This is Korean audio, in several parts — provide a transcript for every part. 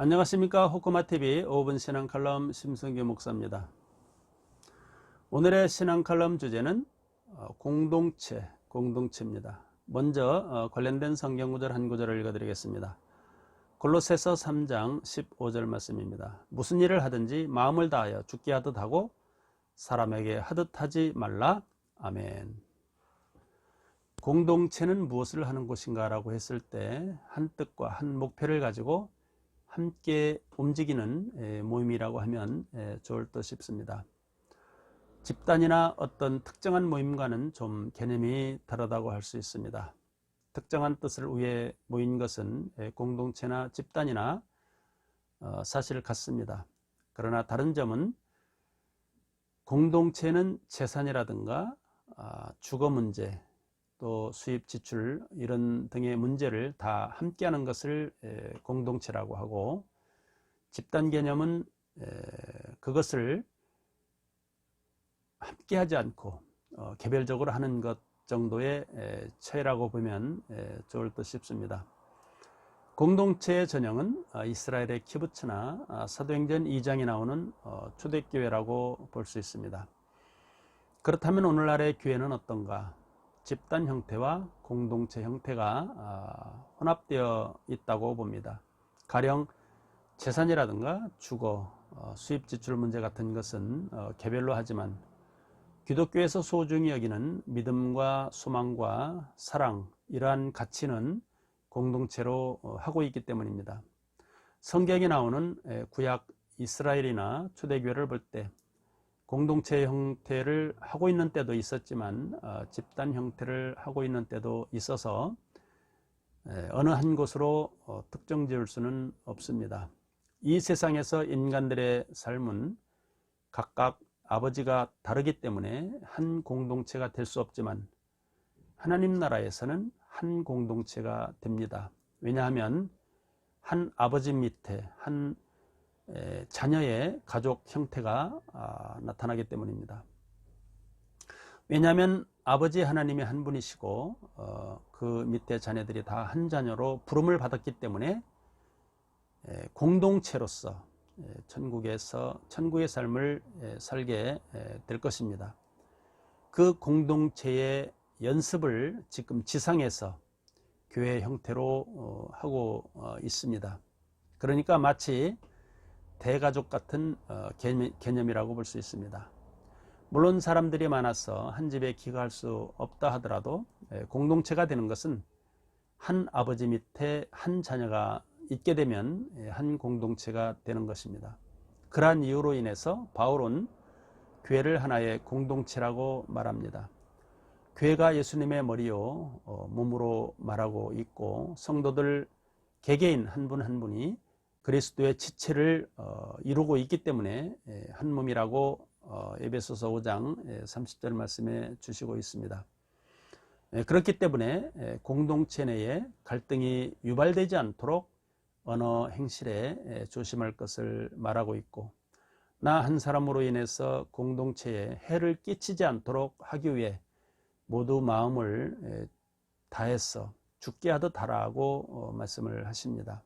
안녕하십니까 호크마TV 5분 신앙 칼럼 심성규 목사입니다. 오늘의 신앙 칼럼 주제는 어, 공동체, 공동체입니다. 먼저 어, 관련된 성경 구절 한 구절을 읽어드리겠습니다. 골로새서 3장 15절 말씀입니다. 무슨 일을 하든지 마음을 다하여 죽게 하듯 하고 사람에게 하듯 하지 말라. 아멘. 공동체는 무엇을 하는 곳인가 라고 했을 때 한 뜻과 한 목표를 가지고 함께 움직이는 모임이라고 하면 좋을 듯 싶습니다. 집단이나 어떤 특정한 모임과는 좀 개념이 다르다고 할 수 있습니다. 특정한 뜻을 위해 모인 것은 공동체나 집단이나 어, 사실 같습니다. 그러나 다른 점은 공동체는 재산이라든가 아, 주거 문제, 또 수입 지출 이런 등의 문제를 다 함께 하는 것을 공동체라고 하고 집단 개념은 그것을 함께 하지 않고 어, 개별적으로 하는 것 정도의 차이라고 보면 좋을 듯 싶습니다. 공동체의 전형은 아, 이스라엘의 키부츠나 아, 사도행전 2장에 나오는 어, 초대교회라고 볼 수 있습니다. 그렇다면 오늘날의 교회는 어떤가? 집단 형태와 공동체 형태가 아, 혼합되어 있다고 봅니다. 가령 재산이라든가 주거, 어, 수입 지출 문제 같은 것은 어, 개별로 하지만 기독교에서 소중히 여기는 믿음과 소망과 사랑 이러한 가치는 공동체로 어, 하고 있기 때문입니다. 성경에 나오는 구약 이스라엘이나 초대교회를 볼때 공동체 형태를 하고 있는 때도 있었지만 어, 집단 형태를 하고 있는 때도 있어서 에, 어느 한 곳으로 어, 특정 지을 수는 없습니다. 이 세상에서 인간들의 삶은 각각 아버지가 다르기 때문에 한 공동체가 될 수 없지만 하나님 나라에서는 한 공동체가 됩니다. 왜냐하면 한 아버지 밑에 한 자녀의 가족 형태가 아, 나타나기 때문입니다. 왜냐하면 아버지 하나님이 한 분이시고 어, 그 밑에 자녀들이 다 한 자녀로 부름을 받았기 때문에 공동체로서 천국에서 천국의 삶을 살게 될 것입니다. 그 공동체의 연습을 지금 지상에서 교회 형태로 어, 하고 어, 있습니다. 그러니까 마치 대가족 같은 어, 개념이라고 볼 수 있습니다. 물론 사람들이 많아서 한 집에 기가할 수 없다 하더라도 공동체가 되는 것은 한 아버지 밑에 한 자녀가 있게 되면 한 공동체가 되는 것입니다. 그러한 이유로 인해서 바울은 교회를 하나의 공동체라고 말합니다. 교회가 예수님의 머리요 어, 몸으로 말하고 있고 성도들 개개인 한 분한 한 분이 그리스도의 지체를 어, 이루고 있기 때문에 예, 한 몸이라고 어, 에베소서 5장 30절 예, 말씀에 주시고 있습니다. 예, 그렇기 때문에 공동체 내에 갈등이 유발되지 않도록 언어 행실에 조심할 것을 말하고 있고 나 한 사람으로 인해서 공동체에 해를 끼치지 않도록 하기 위해 모두 마음을 다해서 죽게 하듯 하라고 어, 말씀을 하십니다.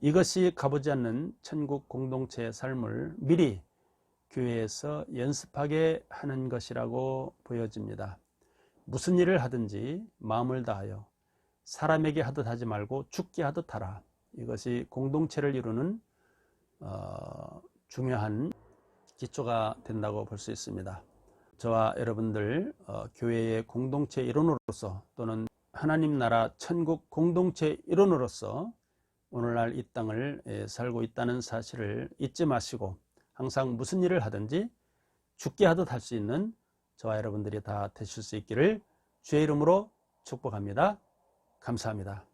이것이 가보지 않는 천국 공동체의 삶을 미리 교회에서 연습하게 하는 것이라고 보여집니다. 무슨 일을 하든지 마음을 다하여 사람에게 하듯 하지 말고 죽게 하듯 하라. 이것이 공동체를 이루는 어, 중요한 기초가 된다고 볼 수 있습니다. 저와 여러분들 어, 교회의 공동체 일원으로서 또는 하나님 나라 천국 공동체 일원으로서 오늘날 이 땅을 살고 있다는 사실을 잊지 마시고 항상 무슨 일을 하든지 죽게 하듯 할 수 있는 저와 여러분들이 다 되실 수 있기를 주의 이름으로 축복합니다. 감사합니다.